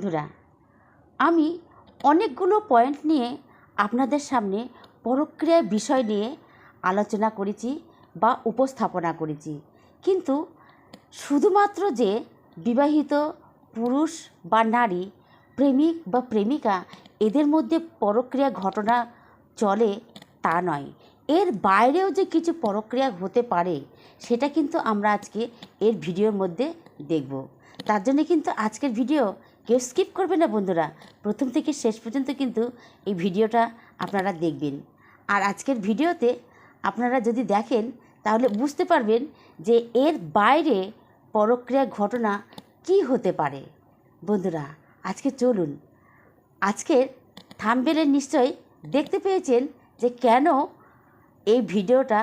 বন্ধুরা, আমি অনেকগুলো পয়েন্ট নিয়ে আপনাদের সামনে পরক্রিয়ার বিষয় নিয়ে আলোচনা করেছি বা উপস্থাপনা করেছি। কিন্তু শুধুমাত্র যে বিবাহিত পুরুষ বা নারী, প্রেমিক বা প্রেমিকা, এদের মধ্যে পরক্রিয়া ঘটনা চলে তা নয়। এর বাইরেও যে কিছু পরক্রিয়া হতে পারে, সেটা কিন্তু আমরা আজকে এর ভিডিওর মধ্যে দেখব। তার জন্য কিন্তু আজকের ভিডিও কেউ স্কিপ করবে না বন্ধুরা। প্রথম থেকে শেষ পর্যন্ত কিন্তু এই ভিডিওটা আপনারা দেখবেন। আর আজকের ভিডিওতে আপনারা যদি দেখেন, তাহলে বুঝতে পারবেন যে এর বাইরে পরক্রিয়া ঘটনা কি হতে পারে। বন্ধুরা, আজকে চলুন। আজকের থামবেলের নিশ্চয়ই দেখতে পেয়েছেন যে কেন এই ভিডিওটা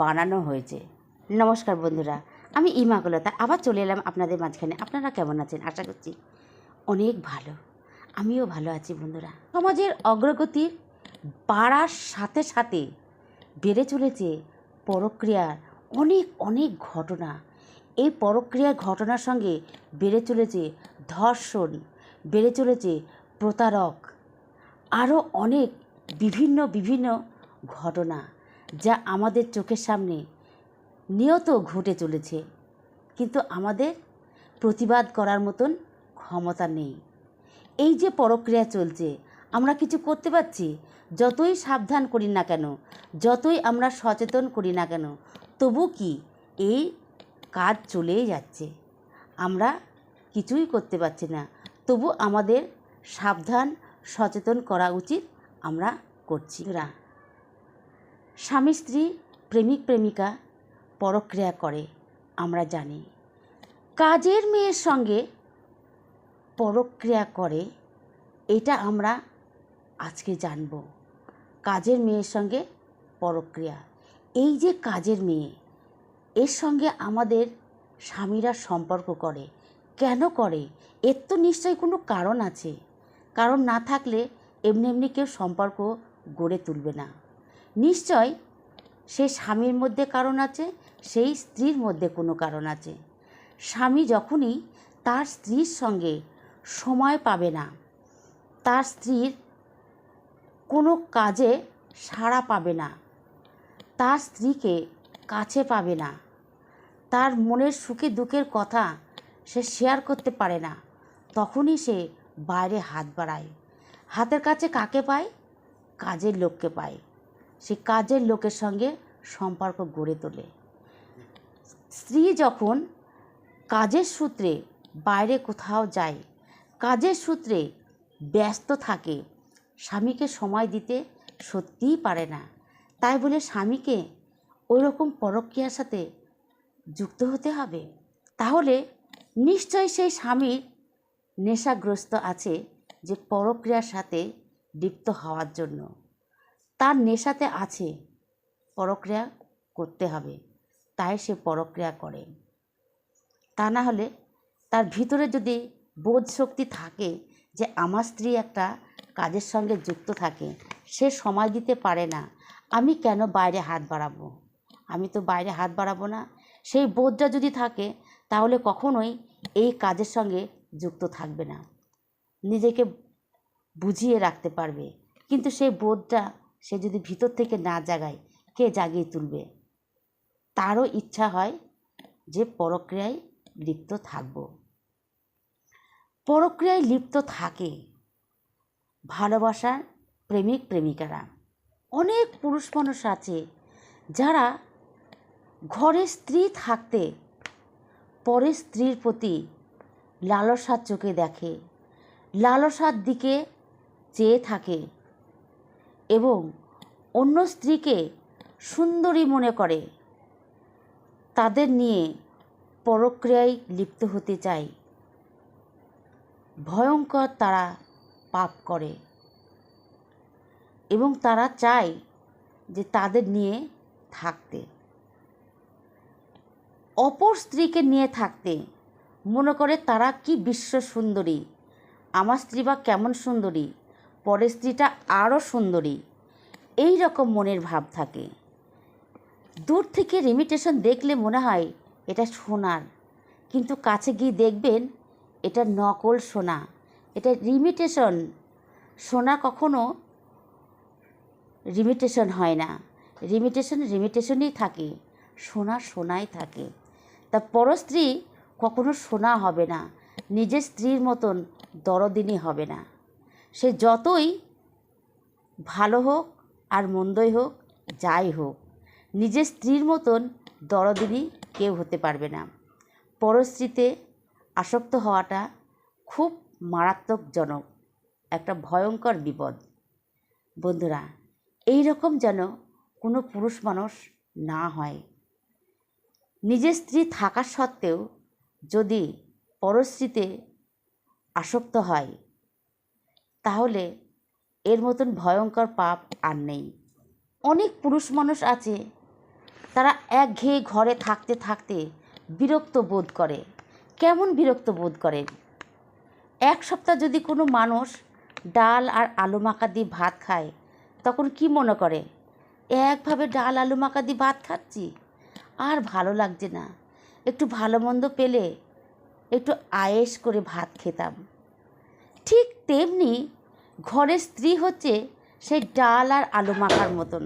বানানো হয়েছে। নমস্কার বন্ধুরা, আমি ইমাকুলতা আবার চলে এলাম আপনাদের মাঝখানে। আপনারা কেমন আছেন? আশা করছি অনেক ভালো। আমিও ভালো আছি বন্ধুরা। সমাজের অগ্রগতির বাড়ার সাথে সাথে বেড়ে চলেছে পরক্রিয়ার অনেক অনেক ঘটনা। এই পরক্রিয়ার ঘটনার সঙ্গে বেড়ে চলেছে ধর্ষণ, বেড়ে চলেছে প্রতারক। আরও অনেক বিভিন্ন বিভিন্ন ঘটনা যা আমাদের চোখের সামনে নিয়ত ঘটে চলেছে। কিন্তু আমাদের প্রতিবাদ করার মতন ক্ষমতা নেই। এই যে পরক্রিয়া চলছে, আমরা কিছু করতে পারছি? যতই সাবধান করি না কেন, যতই আমরা সচেতন করি না কেন, তবু কি এই কাজ চলেই যাচ্ছে? আমরা কিছুই করতে পারছি না। তবু আমাদের সাবধান, সচেতন করা উচিত আমরা করছি। রা স্বামী, স্ত্রী, প্রেমিক, প্রেমিকা পরক্রিয়া করে, আমরা জানি। কাজের মেয়ের সঙ্গে পরক্রিয়া করে, এটা আমরা আজকে জানব। কাজের মেয়ের সঙ্গে পরক্রিয়া। এই যে কাজের মেয়ে, এর সঙ্গে আমাদের স্বামীরা সম্পর্ক করে। কেন করে? এর তো নিশ্চয়ই কোনো কারণ আছে। কারণ না থাকলে এমনি এমনি কেউ সম্পর্ক গড়ে তুলবে না। নিশ্চয় সে স্বামীর মধ্যে কারণ আছে, সেই স্ত্রীর মধ্যে কোনো কারণ আছে। স্বামী যখনই তার স্ত্রীর সঙ্গে সময় পাবে না। তার স্ত্রীর কোনো কাজে সাড়া পাবে না। তার স্ত্রীকে কাছে পাবে না। তার মনের সুখে দুঃখের কথা সে শেয়ার করতে পারে না। তখনই সে বাইরে হাত বাড়ায়। হাতের কাছে কাকে পায়? কাজের লোককে পায়। সে কাজের লোকের সঙ্গে সম্পর্ক গড়ে তোলে। স্ত্রী যখন কাজের সূত্রে বাইরে কোথাও যায় কাজের সূত্রে ব্যস্ত থাকে। স্বামীকে সময় দিতে সত্যিই পারে না। তাই বলে স্বামীকে ওই রকম পরক্রিয়ার সাথে যুক্ত হতে হবে? তাহলে নিশ্চয় সেই স্বামীর নেশাগ্রস্ত আছে যে পরক্রিয়ার সাথে লিপ্ত হওয়ার জন্য। তার নেশাতে আছে পরক্রিয়া করতে হবে। তাই সে পরক্রিয়া করে। তা না হলে তার ভিতরে যদি বোধ শক্তি থাকে যে আমার স্ত্রী একটা কাজের সঙ্গে যুক্ত থাকে, সে সময় দিতে পারে না। আমি কেন বাইরে হাত বাড়াবো? আমি তো বাইরে হাত বাড়াবো না। সেই বোধটা যদি থাকে, তাহলে কখনোই এই কাজের সঙ্গে যুক্ত থাকবে না। নিজেকে বুঝিয়ে রাখতে পারবে। কিন্তু সেই বোধটা সে যদি ভিতর থেকে না জাগায়, কে জাগিয়ে তুলবে? তারও ইচ্ছা হয় যে পরক্রিয়ায় লিপ্ত থাকব। পরক্রিয়ায় লিপ্ত থাকে ভালোবাসার প্রেমিক প্রেমিকারা। অনেক পুরুষ মানুষ আছে যারা ঘরে স্ত্রী থাকতে পরের স্ত্রীর প্রতি লালসার চোখে দেখে, লালসার দিকে চেয়ে থাকে এবং অন্য স্ত্রীকে সুন্দরী মনে করে। তাদের নিয়ে পরক্রিয়ায় লিপ্ত হতে চায়। ভয়ঙ্কর তারা পাপ করে। এবং তারা চায় যে তাদের নিয়ে থাকতে। অপর স্ত্রীকে নিয়ে থাকতে। মনে করে তারা কি বিশ্ব সুন্দরী। আমার স্ত্রী বা কেমন সুন্দরী। পরের স্ত্রীটা আরও সুন্দরী। এই রকম মনের ভাব থাকে। দূর থেকে রিমিটেশন দেখলে মনে হয় এটা সোনার। কিন্তু কাছে গিয়ে দেখবেন এটা নকল সোনা। এটা রিমিটেশন সোনা কখনো রিমিটেশন হয় না। লিমিটেশন লিমিটেশনই থাকে। সোনা সোনাই থাকে। তা পরস্ত্রী কখনো সোনা হবে না। নিজের স্ত্রীর মতন দরদিনী হবে না। সে যতই ভালো হোক আর মন্দই হোক, যাই হোক, নিজের স্ত্রীর মতন দরদিনী কেউ হতে পারবে না। পরস্ত্রীতে আসক্ত হওয়াটা খুব মারাত্মকজনক, একটা ভয়ঙ্কর বিপদ। বন্ধুরা এই রকম যেন কোনো পুরুষ মানুষ না হয়। নিজের স্ত্রী থাকা সত্ত্বেও যদি পরস্ত্রীতে আসক্ত হয়, তাহলে এর মতন ভয়ঙ্কর পাপ আর নেই। অনেক পুরুষ মানুষ আছে, তারা একঘেয়ে ঘরে থাকতে থাকতে বিরক্ত বোধ করে। কেমন বিরক্ত বোধ করেন এক সপ্তাহ যদি কোনো মানুষ ডাল আর আলু মাখা দিয়ে ভাত খায়, তখন কি মনে করে? একভাবে ডাল, আলু মাখা দিয়ে ভাত খাচ্ছি? আর ভালো লাগছে না। একটু ভালো মন্দ পেলে একটু আয়েস করে ভাত খেতাম। ঠিক তেমনি ঘরের স্ত্রী হচ্ছে সেই ডাল আর আলু মাখার মতন।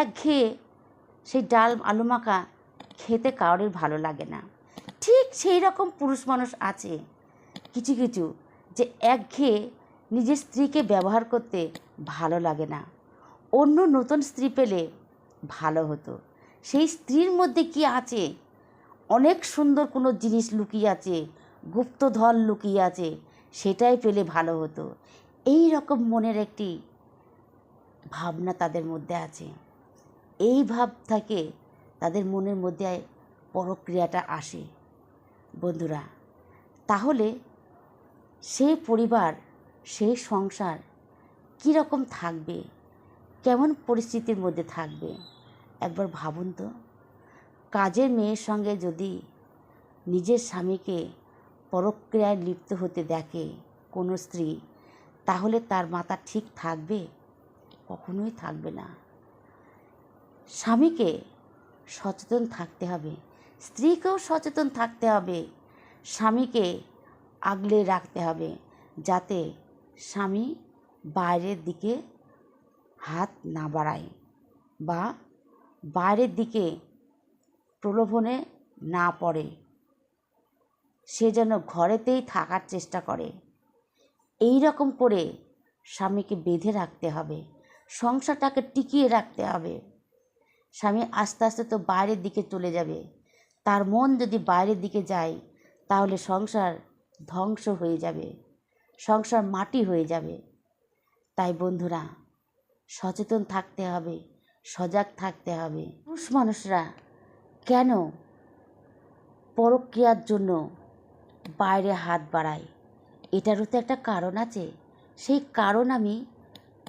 একঘেয়ে সেই ডাল, আলু মাখা খেতে কারোর ভালো লাগে না। ঠিক সেই রকম পুরুষ মানুষ আছে, কিছু কিছু, যে একঘেয়ে নিজের স্ত্রীকে ব্যবহার করতে ভালো লাগে না। অন্য নতুন স্ত্রী পেলে ভালো হতো। সেই স্ত্রীর মধ্যে কি আছে? অনেক সুন্দর কোনো জিনিস লুকিয়ে আছে, গুপ্তধন লুকিয়ে আছে, সেটাই পেলে ভালো হতো। এই রকম মনের একটি ভাবনা তাদের মধ্যে আছে। এই ভাব থাকে তাদের মনের মধ্যে পরক্রিয়াটা আসে। বন্ধুরা, তাহলে সেই পরিবার সেই সংসার কীরকম থাকবে? কেমন পরিস্থিতির মধ্যে থাকবে? একবার ভাবুন তো। কাজের মেয়ের সঙ্গে যদি নিজের স্বামীকে পরক্রিয়ায় লিপ্ত হতে দেখে কোনো স্ত্রী, তাহলে তার মাথা ঠিক থাকবে? কখনোই থাকবে না। স্বামীকে সচেতন থাকতে হবে। স্ত্রীকেও সচেতন থাকতে হবে, স্বামীকে আগলে রাখতে হবে যাতে স্বামী বাইরের দিকে হাত না বাড়ায় বা বাইরের দিকে প্রলোভনে না পড়ে। সে যেন ঘরেতেই থাকার চেষ্টা করে। এই রকম করে স্বামীকে বেঁধে রাখতে হবে, সংসারটাকে টিকিয়ে রাখতে হবে। স্বামী আস্তে আস্তে তো বাইরের দিকে চলে যাবে। তার মন যদি বাইরের দিকে যায়, তাহলে সংসার ধ্বংস হয়ে যাবে, সংসার মাটি হয়ে যাবে। তাই বন্ধুরা, সচেতন থাকতে হবে, সজাগ থাকতে হবে। পুরুষ মানুষরা কেন পরক্রিয়ার জন্য বাইরে হাত বাড়ায়? এটারও তো একটা কারণ আছে। সেই কারণ আমি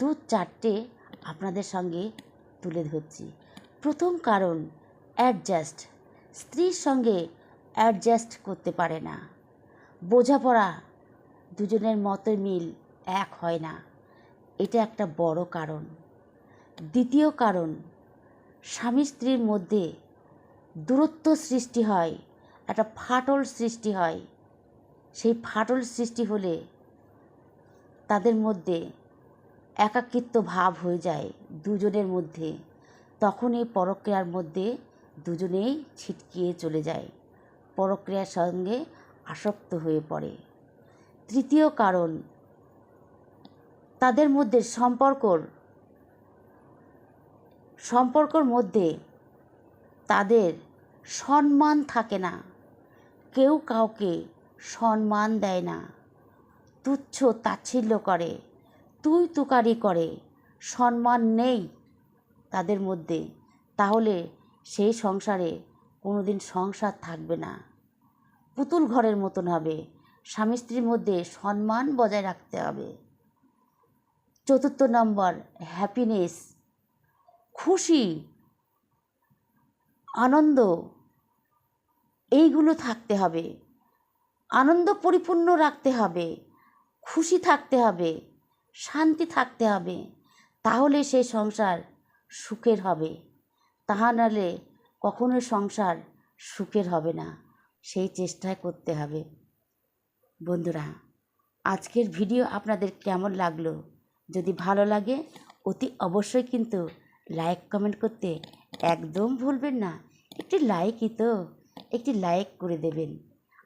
দু চারটে আপনাদের সঙ্গে তুলে ধরছি। প্রথম কারণ অ্যাডজাস্ট স্ত্রীর সঙ্গে অ্যাডজাস্ট করতে পারে না। বোঝাপড়া, দুজনের মতোই মিল এক হয় না। এটা একটা বড় কারণ। দ্বিতীয় কারণ, স্বামী স্ত্রীর মধ্যে দূরত্ব সৃষ্টি হয়, একটা ফাটল সৃষ্টি হয়। সেই ফাটল সৃষ্টি হলে তাদের মধ্যে একাকিত্ব ভাব হয়ে যায় দুজনের মধ্যে। তখন এই পরক্রিয়ার মধ্যে দুজনেই ছিটকিয়ে চলে যায়। পরক্রিয়ার সঙ্গে আসক্ত হয়ে পড়ে। তৃতীয় কারণ, তাদের মধ্যে সম্পর্কর সম্পর্কর মধ্যে তাদের সম্মান থাকে না। কেউ কাউকে সম্মান দেয় না। তুচ্ছ তাচ্ছিল্য করে তুই তুকারি করে, সম্মান নেই তাদের মধ্যে। তাহলে সেই সংসারে কোনো দিন সংসার থাকবে না। পুতুল ঘরের মতন হবে। স্বামী স্ত্রীর মধ্যে সম্মান বজায় রাখতে হবে। চতুর্থ নম্বর হ্যাপিনেস খুশি, আনন্দ, এইগুলো থাকতে হবে। আনন্দ পরিপূর্ণ রাখতে হবে। খুশি থাকতে হবে। শান্তি থাকতে হবে। তাহলে সেই সংসার সুখের হবে। তাহা নাহলে কখনো সংসার সুখের হবে না। সেই চেষ্টায় করতে হবে। বন্ধুরা, আজকের ভিডিও আপনাদের কেমন লাগল? যদি ভালো লাগে, অতি অবশ্যই কিন্তু লাইক, কমেন্ট করতে একদম ভুলবেন না। একটি লাইকই তো, একটি লাইক করে দেবেন।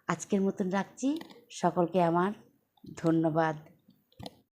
আজকের মতন রাখছি। সকলকে আমার ধন্যবাদ।